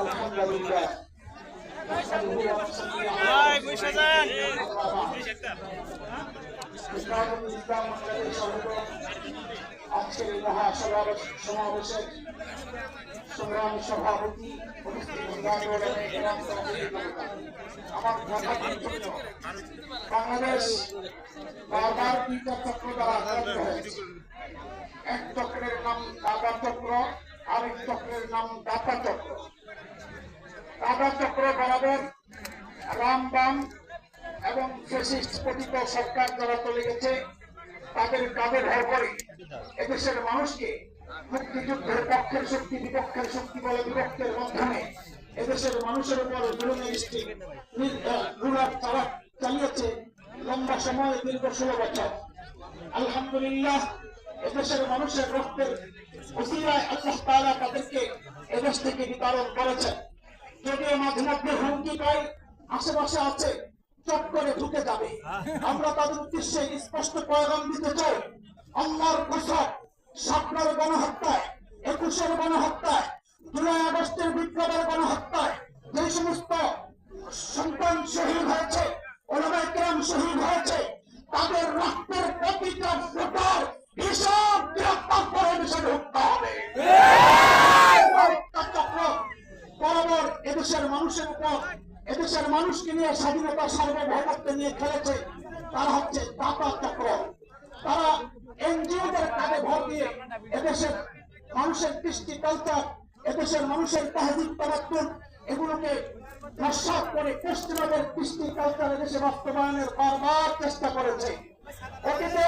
আলহামদুলিল্লাহ আজকের সমাবেশের সংগ্রাম সভাপতি আমার বাংলাদেশ বারবার দুইটা চক্র দ্বারা এক চক্রের নাম কাবা চক্র আরেক চক্রের নাম দাতা চক্র। দাদা চক্র বরাবর রামবাম এবং ফেসিস্ট পতিত সরকার যারা চলে গেছে, তাদের কাঁধে ভর করে এদেশের মানুষকে মুক্তিযুদ্ধের পক্ষের শক্তি, বিপক্ষের শক্তি বলে বিভক্তের মাধ্যমে এদেশের মানুষের উপর চালা চালিয়েছে লম্বা সময়, দীর্ঘ ষোলো বছর। আলহামদুলিল্লাহ এদেশের মানুষের রক্তের উসিলায় আল্লাহ তাআলা তাদেরকে এদেশ থেকে বিতরণ করেছেন। যদিও মাঝে মধ্যে হুমকি পাই আশেপাশে আছে, চট করে ঢুকে যাবে। আমরা তাদের উদ্দেশ্যে স্পষ্ট পয়গাম দিতে চাই, আল্লাহর কসম সাপনার গণহত্যায়, একুশের গণহত্যায়, জুলাই আগস্টের বিপ্লবের গণহত্যায় যে সমস্ত সন্তান শহীদ হয়েছে ওলামাই কেরাম শহীদ হয়েছে এদেশের মানুষের উপর, এদেশের মানুষকে নিয়ে স্বাধীনতা, সার্বভৌমত্ব নিয়ে খেলেছে, তারা হচ্ছে দাতা চক্র। তারা এনজিওদের কাজে ভর দিয়ে এদেশের মানুষের কৃষ্টি কালচার এদেশের মানুষের তাহজিব তামাত্তুন এগুলোকে নস্বাত করে পশ্চিমাদের কৃষ্টি কালচার এদেশে বাস্তবায়নের বারবার চেষ্টা করেছে। অতীতে